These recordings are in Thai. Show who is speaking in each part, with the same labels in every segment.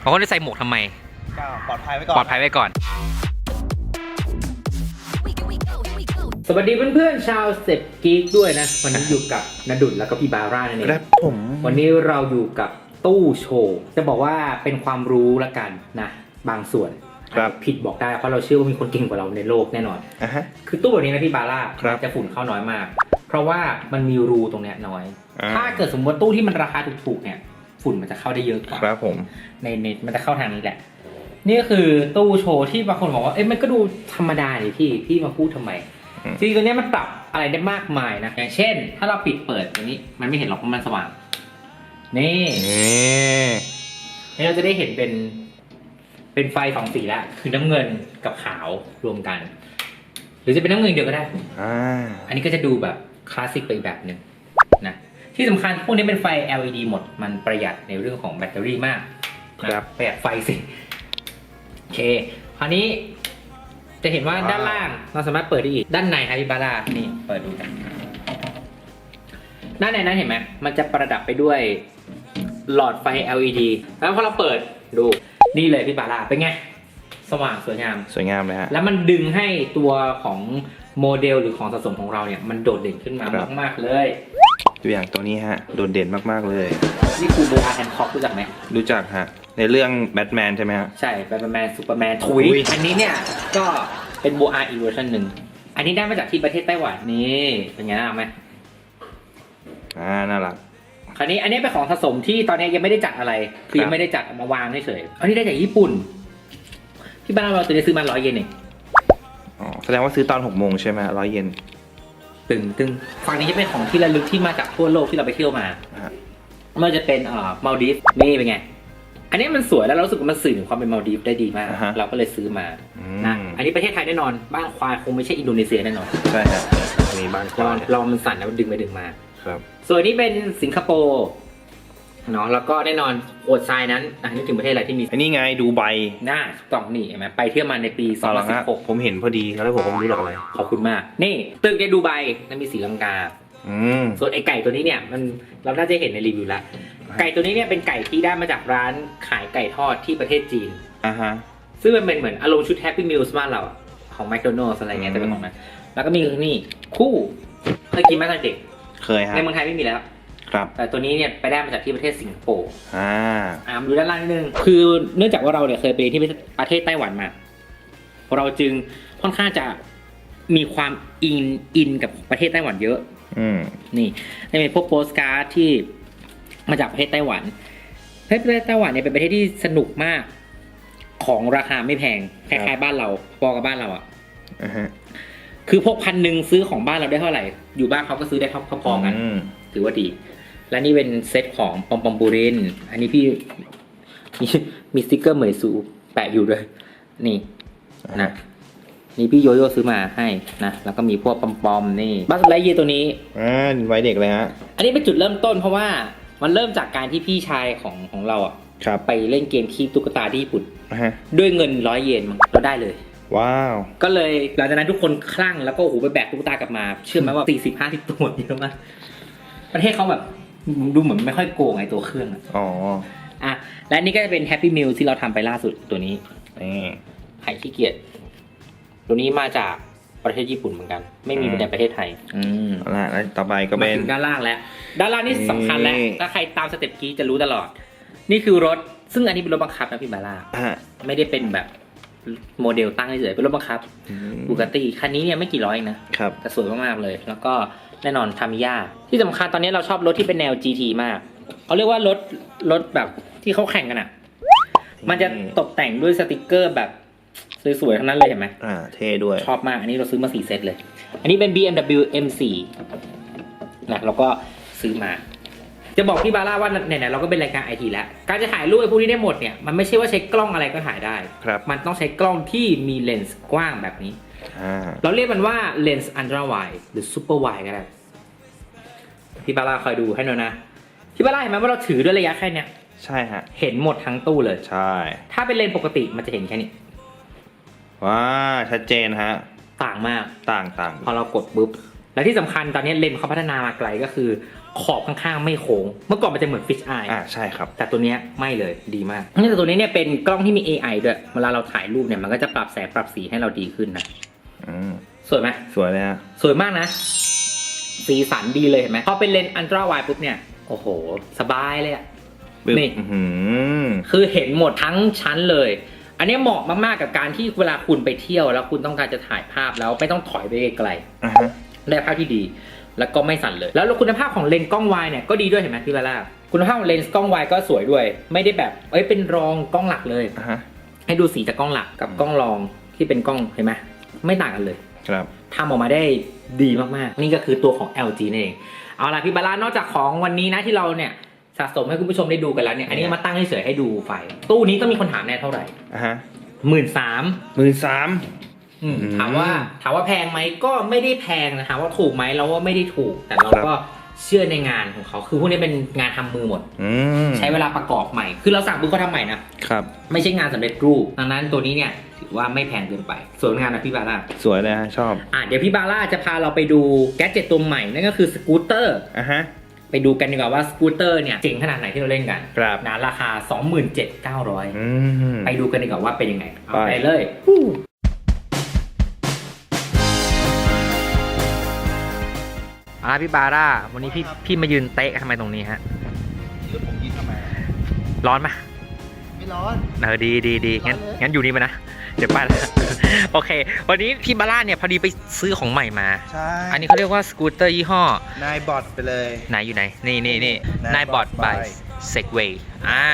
Speaker 1: เขาก็ได้ใส่หมวกทำไม
Speaker 2: ก็ปลอดภัยไว้ก่อน
Speaker 1: ปลอดภัยไว้ก่อน
Speaker 3: we go, we go, here we go.
Speaker 4: สวัสดีเพื่อนๆ ชาวเซ็ตกีกด้วยนะ วันนี้อยู่กับนดุลแล้วก็พี่บาร่านั่นเอง
Speaker 2: ครับผม
Speaker 4: วันนี้เราอยู่กับตู้โชว์จะบอกว่าเป็นความรู้ละกันนะ บางส่วน
Speaker 2: ครับ
Speaker 4: ผิดบอกได้เพราะเราเชื่อว่ามีคนเก่งกว่าเราในโลกแน่นอน
Speaker 2: อะฮะ
Speaker 4: คือตู้แบบนี้นะพี่บาร่า
Speaker 2: ครับ
Speaker 4: จะฝุ่นเข้าน้อยมาก เพราะว่ามันมีรูตรงเนี้ยน้อย
Speaker 2: อ่า
Speaker 4: ถ้าเกิดสมมติว่าตู้ที่มันราคาถูกๆเนี่ย ฝุ่นมันจะเข้าได้เยอะกว่า
Speaker 2: ครับผม
Speaker 4: ในในมันจะเข้าทางนี้แหละ นี่ก็คือตู้โชว์ที่บางคนบอกว่าเอ้ยมันก็ดูธรรมดานี่พี่พี่มาพูดทำไม
Speaker 2: อืม
Speaker 4: จริงๆตัวเนี้ยมันปรับอะไรได้มากมายนะอย่างเช่น ถ้าเราปิดเปิดตัวนี้ มันไม่เห็นหรอกเพราะมันสว่างนี่
Speaker 2: นี่
Speaker 4: นี่เราจะได้เห็นเป็นเป็นไฟสองสีแล้วคือน้ำเงินกับขาวรวมกัน หรือจะเป็นน้ำเงินเดียวก็ได้
Speaker 2: อ่า
Speaker 4: อันนี้ก็จะดูแบบคลาสสิกไปอีกแบบหนึ่งนะที่สำคัญพวกนี้เป็นไฟ LED หมดมันประหยัดในเรื่องของแบตเตอรี่มากนะ ครับประหยัดไฟสิโอเคคราวนี้จะเห็นว่า
Speaker 2: ว้าว
Speaker 4: ด้านล่างเราสามารถเปิดได้อีก ด้านในครับพี่บาร่านี่เปิดดูกันด้านในนั้นเห็นไหมมันจะประดับไปด้วยหลอดไฟ LED แล้วพอเราเปิดดูนี่เลยพี่บาร่าเป็นไง สว่างสวยงาม
Speaker 2: สวยงามเลยฮะ
Speaker 4: แล้วมันดึงให้ตัวของโมเดลหรือของสะสมของเราเนี่ย มันโดดเด่นขึ้นมา
Speaker 2: ครับ
Speaker 4: มากๆเลย
Speaker 2: ตัวอย่างตัวนี้ฮะ โดดเด่นมากๆเลย
Speaker 4: นี่คือโบอาแฮนคอกรู้จักไหม
Speaker 2: รู้จักฮะ ในเรื่องแบทแมนใช่ไหมฮะ
Speaker 4: ใช่แบทแมนซูเปอร์แมนทุย
Speaker 2: อุ๊ย
Speaker 4: อันนี้เนี่ยก็เป็นโบอาอีกเวอร์ชันหนึ่ง อันนี้ได้มาจากที่ประเทศไต้หวันนี่เป็นไงน่ารักไหม
Speaker 2: อ่าน่ารัก
Speaker 4: คราวนี้อันนี้เป็นของสะสมที่ตอนนี้ยังไม่ได้จัดอะไร คือ
Speaker 2: ครับ
Speaker 4: ยังไม่ได้จัดเอามาวางเฉยๆอันนี้ได้จากญี่ปุ่น ที่บ้านเราตัวนี้ซื้อมาร้อยเยนเอง
Speaker 2: อ๋อแสดงว่าซื้อตอนหกโมงใช่ไหมร้อยเยน
Speaker 4: ตึงตึงฝั่งนี้จะเป็นของที่ระลึกที่มาจากทั่วโลกที่เราไปเที่ยวมา
Speaker 2: ฮะ
Speaker 4: ไมันจะเป็นเอ่อมาลดีฟนี่เป็นไง อันนี้มันสวยแล้วเรารู้สึกว่ามันสื่อถึงความเป็นมาลดีฟได้ดีมาก
Speaker 2: อ่าฮะ
Speaker 4: เราก็เลยซื้อมา
Speaker 2: อื
Speaker 4: นะ
Speaker 2: ม
Speaker 4: อันนี้ประเทศไทยแน่นอนบ้านควายคงไม่ใช่อินโดนีเซียแน่นอน
Speaker 2: ใช่ฮะมีบ้านก
Speaker 4: ลอ
Speaker 2: ว้างง
Speaker 4: ลองมันสั่นแล้วดึงไปดึงมา
Speaker 2: ครับ
Speaker 4: ส่วนนี้เป็นสิงคโปร์เนาะแล้วก็แน่นอนโอดทรายนั้นอะนึกถึงประเทศอะไรที่มี
Speaker 2: อันนี้ไงดูใบ
Speaker 4: หน้าถูกต้องนี่เห็นไหมไปเที่ยวมาในปี
Speaker 2: ต่อละฮะ
Speaker 4: 2016
Speaker 2: ผมเห็นพอดีแล้วผมก็ไม่รู้หรอกอะไร
Speaker 4: ขอบคุณมาก นี่ ตึกในดูไบนั่นมีสีลังกา
Speaker 2: อืม
Speaker 4: ส่วนไอไก่ตัวนี้เนี่ยมันเราน่าจะเห็นในรีวิวแล้วไก่ตัวนี้เนี่ยเป็นไก่ที่ได้มาจากร้านขายไก่ทอดที่ประเทศจีน
Speaker 2: อ่าฮะ
Speaker 4: ซึ่งมันเป็นเหมือนอารมณ์ชุดแฮปปี้มิลส์บ้านเราอะของแมคโดนัลส์อะไรเงี้ย
Speaker 2: อืม
Speaker 4: แต่เป็นของนั้นแล้วก็มีนี่คู่เคยกินไหมตอนเด็ก
Speaker 2: เคยฮะ
Speaker 4: ในเมืองไทยไม่มีแล้ว
Speaker 2: ครับ
Speaker 4: แต่ตัวนี้เนี่ยไปได้มาจากที่ประเทศสิงคโปร์
Speaker 2: อ่า
Speaker 4: อ่ามาดูด้านล่างนิดนึง คือเนื่องจากว่าเราเนี่ยเคยไปที่ประเทศไต้หวันมา เราจึงค่อนข้างจะมีความอินอินกับประเทศไต้หวันเยอะ
Speaker 2: อืม
Speaker 4: นี่จะเป็นพวกโปสการ์ดที่มาจากประเทศไต้หวันประเทศไต้หวันเนี่ยเป็นประเทศที่สนุกมาก ของราคาไม่แพงค
Speaker 2: ครั
Speaker 4: ล้าย
Speaker 2: บ
Speaker 4: ๆบ้านเราพอกับบ้านเราอะ
Speaker 2: อ่าฮะ
Speaker 4: คือพวกพันหนึ่งซื้อของบ้านเราได้เท่าไหร่ อยู่บ้านเขาก็ซื้อได้พอๆกัน
Speaker 2: ม
Speaker 4: ถือว่าดี และนี่เป็นเซตของปอมปอมบูรินอันนี้พี่มีมีสติกเกอร์เหมยสูแปะอยู่ด้วย นี่นะ นี่พี่โยโย่ซื้อมาให้นะแล้วก็มีพวกปอมปอมๆนี่บัสไลท์เยตัวนี้
Speaker 2: อ่าไว้เด็กเลยฮะ
Speaker 4: อันนี้เป็นจุดเริ่มต้นเพราะว่ามันเริ่มจากการที่พี่ชายของของเราอะ
Speaker 2: ครับ
Speaker 4: ไปเล่นเกมคีบตุ๊กตาที่ญี่ปุ่น
Speaker 2: อ่าฮะ
Speaker 4: ด้วยเงินร้อยเยนมั้งเราได้เลย
Speaker 2: ว้าว
Speaker 4: ก็เลยหลังจากนั้นทุกคนคลั่งแล้วก็โอ้โหไปแบกตุ๊กตากลับมา เชื่อไหมว่าสี่สิบห้าสิบตัวเยอะมากประเทศเขาแบบดูเหมือนไม่ค่อยโกงไอตัวเครื่องอะ
Speaker 2: อ๋อ
Speaker 4: อะและนี่ก็จะเป็นแฮปปี้มิลที่เราทำไปล่าสุดตัวนี้
Speaker 2: นี่
Speaker 4: ไข่ขี้เกียจ ตัวนี้มาจากประเทศญี่ปุ่นเหมือนกัน ไม่มีในประเทศไทย
Speaker 2: อืมเอาละแล้วต่อไปก็
Speaker 4: มา
Speaker 2: เป็น
Speaker 4: ถึงด้านล่างแล้ว ด้านล่างนี่สำคัญแล้ว
Speaker 2: นี่
Speaker 4: ถ้าใครตามสเต็ปกี้จะรู้ตลอด นี่คือรถ ซึ่งอันนี้เป็นรถบังคับนะพี่บาร่า
Speaker 2: ฮะ
Speaker 4: ไม่ได้เป็นแบบโมเดลตั้งเฉยๆเป็นรถบังคับ
Speaker 2: อืม
Speaker 4: บูกติคันนี้เนี่ยไม่กี่ร้อยเองนะ
Speaker 2: ครับ
Speaker 4: แต่สวยมากๆเลย แล้วก็แน่นอนทามิยาที่สำคัญตอนนี้เราชอบรถที่เป็นแนว GT มาก เขาเรียกว่ารถรถแบบที่เขาแข่งกันอะ มันจะตกแต่งด้วยสติกเกอร์แบบ สวยๆทั้งนั้นเลยเห็นไหม
Speaker 2: อ่า เท่ด้วย
Speaker 4: ชอบมาก อันนี้เราซื้อมาสี่เซตเลย อันนี้เป็น BMW M4 นะเราก็ซื้อมา จะบอกพี่บาร่าว่าไหนๆเราก็เป็นรายการไอทีแล้ว การจะถ่ายรูปไอ้พวกนี้ได้หมดเนี่ย มันไม่ใช่ว่าใช้กล้องอะไรก็ถ่ายได้
Speaker 2: ครับ
Speaker 4: มันต้องใช้กล้องที่มีเลนส์กว้างแบบนี้
Speaker 2: อ่า
Speaker 4: เราเรียกมันว่าเลนส์อันตราไวหรือซูเปอร์ไวก็ได้ พี่บาร่าคอยดูให้หน่อยนะ พี่บาร่าเห็นไหมว่าเราถือด้วยระยะแค่เนี้ย
Speaker 2: ใช่ฮะ
Speaker 4: เห็นหมดทั้งตู้เลย
Speaker 2: ใช่
Speaker 4: ถ้าเป็นเลนส์ปกติมันจะเห็นแค่นี้
Speaker 2: ว้าชัดเจนฮะ
Speaker 4: ต่างมาก
Speaker 2: ต่างต่าง
Speaker 4: พอเรากดปุ๊บ และที่สำคัญตอนนี้เลนส์เขาพัฒนามาไกลก็คือ ขอบข้างๆไม่โค้ง เมื่อก่อนมันจะเหมือนฟิชไอ
Speaker 2: อ่าใช่ครับ
Speaker 4: แต่ตัวเนี้ยไม่เลยดีมากนี่แต่ตัวนี้เนี่ยเป็นกล้องที่มี AI ด้วย เวลาเราถ่ายรูปเนี่ยมันก็จะปรับแสงปรับสีให้เราดีขึ้นนะ
Speaker 2: อืม
Speaker 4: สวยไหม
Speaker 2: สวยเลยฮะ
Speaker 4: สวยมากนะ สีสันดีเลยเห็นไหมพอเป็นเลนส์อันตราไวปุ๊บเนี่ยโอ้โห สบายเลยอะ
Speaker 2: ปึ๊บ
Speaker 4: นี่
Speaker 2: อื้อหือ
Speaker 4: คือเห็นหมดทั้งชั้นเลย อันนี้เหมาะมากๆกับการที่เวลาคุณไปเที่ยว แล้วคุณต้องการจะถ่ายภาพแล้วไม่ต้องถอยไปไกล
Speaker 2: อ่าฮะ
Speaker 4: ๆได้ภาพที่ดี แล้วก็ไม่สั่นเลย แล้วคุณภาพของเลนส์กล้องวายเนี่ยก็ดีด้วยเห็นไหมพี่บาร่าคุณภาพของเลนส์กล้องวายก็สวยด้วย ไม่ได้แบบเอ้ยเป็นรองกล้องหลักเลย
Speaker 2: อ่าฮะ
Speaker 4: ให้ดูสีจากกล้องหลักกับกล้องรองที่เป็นกล้องเห็นไหมไม่ต่างกันเลย
Speaker 2: ครับ
Speaker 4: ทำออกมาได้ดีมาก ๆ นี่ก็คือตัวของ LG นั่นเอง เอาล่ะพี่บาลานอกจากของวันนี้นะที่เราเนี่ย สะสมให้คุณผู้ชมได้ดูกันแล้วเนี่ย อันนี้มาตั้งเฉยๆให้ดูไฟ ตู้นี้ต้องมีคนถามแน่เท่าไหร่
Speaker 2: อ่าฮะ
Speaker 4: หมื่นสาม
Speaker 2: หมื่นสามม
Speaker 4: ถามว่าถามว่าแพงไหมก็ไม่ได้แพงนะถามว่าถูกไหมเราว่าไม่ได้ถูก แต่เรา
Speaker 2: ครับ
Speaker 4: ก็เชื่อในงานของเขา คือพวกนี้เป็นงานทำมือหมด
Speaker 2: อืม
Speaker 4: ใช้เวลาประกอบใหม่ คือเราสั่งปุ๊บเขาทำใหม่นะ
Speaker 2: ครับ
Speaker 4: ไม่ใช่งานสำเร็จรูป ดังนั้นตัวนี้เนี่ยถือว่าไม่แพงเกินไป ส่วนงานนะพี่บาร่า
Speaker 2: สวยเลยฮะชอบ
Speaker 4: อะเดี๋ยวพี่บาร่าจะพาเราไปดูแกดเจ็ตตัวใหม่นั่นก็คือสกูตเตอร์
Speaker 2: อ่าฮะ
Speaker 4: ไปดูกันดีกว่าว่าสกูตเตอร์เนี่ยเจ๋งขนาดไหนที่เราเล่นกัน
Speaker 2: ครับ
Speaker 4: นะราคา 27,900
Speaker 2: อืม
Speaker 4: ไปดูกันดีกว่าว่าเป็นยังไงเอา
Speaker 2: ไป
Speaker 4: ไปเลยอะพี่บาร่า วันนี้พี่พี่มายืนเตะทำไมตรงนี้ฮะ
Speaker 1: แล้วผมยืนทำไม
Speaker 4: ร้อนไหม
Speaker 1: ไม่ร้อน
Speaker 4: เออดีดีดีงั้น
Speaker 1: ร้อนเลย
Speaker 4: งั้นอยู่นี่มานะ เดี๋ยวไปละโอเค วันนี้พี่บาร่าเนี่ยพอดีไปซื้อของใหม่มา
Speaker 1: ใช่
Speaker 4: อันนี้เขาเรียกว่าสกูตเตอร์ยี่ห้อ
Speaker 1: นายบอทไปเลย
Speaker 4: ไหนอยู่ไหน นี่นี่นี่นายบอ
Speaker 1: Ninebot
Speaker 4: ดบาย
Speaker 1: by
Speaker 4: เซกเวย์อ่า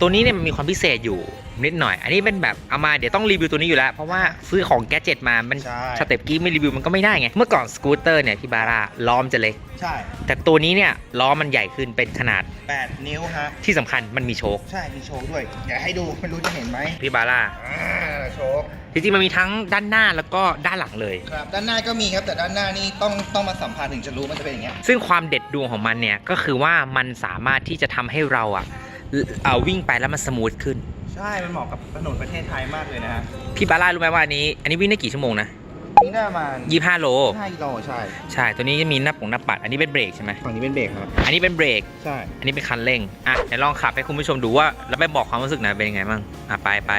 Speaker 4: ตัวนี้เนี่ยมันมีความพิเศษอยู่ นิดหน่อย อันนี้เป็นแบบเอามาเดี๋ยวต้องรีวิวตัวนี้อยู่แล้ว เพราะว่าซื้อของแกดเจ็ตมา มัน
Speaker 1: ใช่
Speaker 4: สเต็ปกี้ไม่รีวิวมันก็ไม่ได้ไง เมื่อก่อนสกูตเตอร์เนี่ยพี่บาร่าล้อมจะเล็ก
Speaker 1: ใช่
Speaker 4: แต่ตัวนี้เนี่ยล้อมันใหญ่ขึ้นเป็นขนาด
Speaker 1: 8 นิ้วฮะ
Speaker 4: ที่สำคัญมันมีโชค
Speaker 1: ใช่ มีโชว์ด้วย อยากให้ดูไม่รู้จะเห็นไหม
Speaker 4: พี่บาร่า
Speaker 1: อ่าโชว์
Speaker 4: จริงๆมันมีทั้งด้านหน้าแล้วก็ด้านหลังเลย
Speaker 1: ครับ ด้านหน้าก็มีครับ แต่ด้านหน้านี่ต้องต้องมาสัมผัสถึงจะรู้มันจะเป็นอย่างเงี้ย
Speaker 4: ซึ่งความเด็ดดวงของมันเนี่ยก็คือว่ามันสามารถที่จะทำให้เราอะเอาวิ่งไปแล้วมันสมูทขึ้น
Speaker 1: ใช่ มันเหมาะกับถนนประเทศไทยมากเลยนะฮะ
Speaker 4: พี่บาร่ารู้ไหมว่าอันนี้ อันนี้วิ่งได้กี่ชั่วโมงนะ
Speaker 1: นี่ได้ประมาณ
Speaker 4: ยี่ห้าโล
Speaker 1: 5กิโลใช่
Speaker 4: ใช่ ตัวนี้จะมีหน้าปงหน้าปัด อันนี้เป็นเบรกใช่ไหม
Speaker 1: ฝั่งนี้เป็นเบรกครับ
Speaker 4: อันนี้เป็นเบรก
Speaker 1: ใช่
Speaker 4: อันนี้เป็นคันเร่ง อะเดี๋ยวลองขับให้คุณผู้ชมดูว่า แล้วไปบอกความรู้สึกหนะเป็นยังไงบ้าง อะไปไป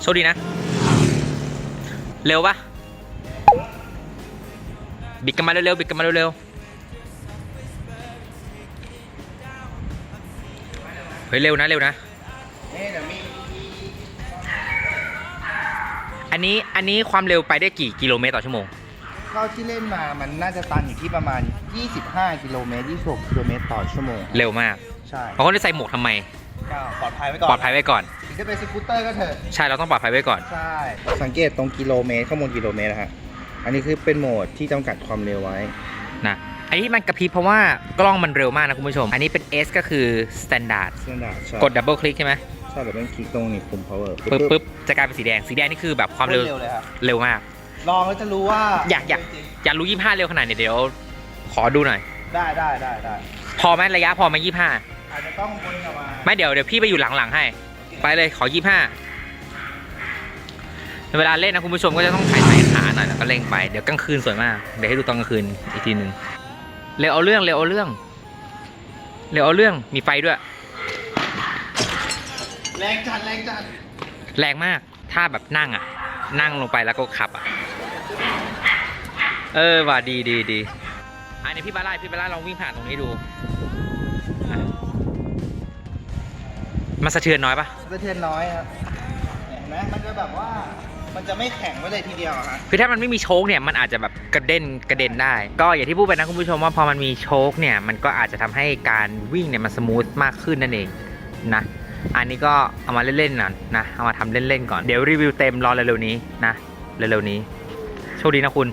Speaker 4: โชคดีนะ เร็วปะบิดกันมาเร็วๆบิดกันมาเร็วๆ เฮ้ยเร็วนะเร็วนะ
Speaker 1: นี่เดี๋ยวมี
Speaker 4: อันนี้อันนี้ความเร็วไปได้กี่กิโลเมตรต่อชั่วโมง
Speaker 1: เท่าที่เล่นมามันน่าจะตันอยู่ที่ประมาณ 25 กิโลเมตร 26 กิโลเมตรต่อชั่วโมง
Speaker 4: เร็วมาก
Speaker 1: ใช่
Speaker 4: บางคนจะใส่หมวกทำไม
Speaker 1: ก็ปลอดภัยไว้ก่อน
Speaker 4: ปลอดภัยไว้ก่อน
Speaker 1: ถึงจะเป็นสกูตเตอร์ก็เถอะ
Speaker 4: ใช่เราต้องปลอดภัยไว้ก่อน
Speaker 1: ใช่ สังเกตตรงกิโลเมตรข้อมูลกิโลเมตรนะฮะ อันนี้คือเป็นโหมดที่จำกัดความเร็วไว้
Speaker 4: นะอันนี้มันกระพริบเพราะว่ากล้องมันเร็วมากนะคุณผู้ชม อันนี้เป็น S ก็คือ standard
Speaker 1: สแตนดาร์ดใช่
Speaker 4: กดดับเบิลคลิกใช่ไหม
Speaker 1: ใช่แบบเป็นคลิกตรงนี้ปุ่ม power
Speaker 4: ปึ๊บปึ๊บจะกลายเป็นสีแดงสีแดงนี่คือแบบความเร็ว
Speaker 1: เร็วเลยครับ
Speaker 4: เร็วมาก
Speaker 1: ลองแล้วจะรู้ว่า
Speaker 4: อยากอยาก
Speaker 1: จริง
Speaker 4: อยากรู้ 25 เร็วขนาดไหนเดี๋ยว ขอดูหน่อย
Speaker 1: ๆได้ได้ได้ได้
Speaker 4: พอไหมระยะพอไหม25
Speaker 1: อาจจะต้องวนกลับมา
Speaker 4: ไม่เดี๋ยวเดี๋ยวพี่ไปอยู่หลังๆให้ ไปเลยขอ 25 เวลาเล่นนะคุณผู้ชมก็จะต้องถ่ายถ่ายขาหน่อยแล้วก็เร่งไปเดี๋ยวกลางคืนสวยมากเดี๋ยวให้ดูตอนกลางคืนอีกทีหนึ่งเร็วเอาเรื่องเร็วเอาเรื่องเร็วเอาเรื่องมีไฟด้วย
Speaker 1: แรงจัดแรงจัด
Speaker 4: แรงมาก ถ้าแบบนั่งอะ นั่งลงไปแล้วก็ขับอะ เออว่าดีดีดีอันนี้พี่บาร่าพี่บาร่าลองวิ่งผ่านตรงนี้ดูอะมันสะเทือนน้อยปะ
Speaker 1: สะเทือนน้อยครับเห็นไหมมันจะแบบว่า มันจะไม่แข็งไว้เลยทีเดียวอะฮะ
Speaker 4: คือถ้ามันไม่มีโชคเนี่ย มันอาจจะแบบกระเด็นกระเด็นได้ ก็อย่างที่พูดไปนะคุณผู้ชมว่าพอมันมีโชคเนี่ย มันก็อาจจะทำให้การวิ่งเนี่ยมันสมูทมากขึ้นนั่นเองนะ อันนี้ก็เอามาเล่นๆน่อยนะเอามาทำเล่นๆก่อนเดี๋ยวรีวิวเต็มรอเร็วๆนี้นะเร็วๆนี้โชคดีนะคุณ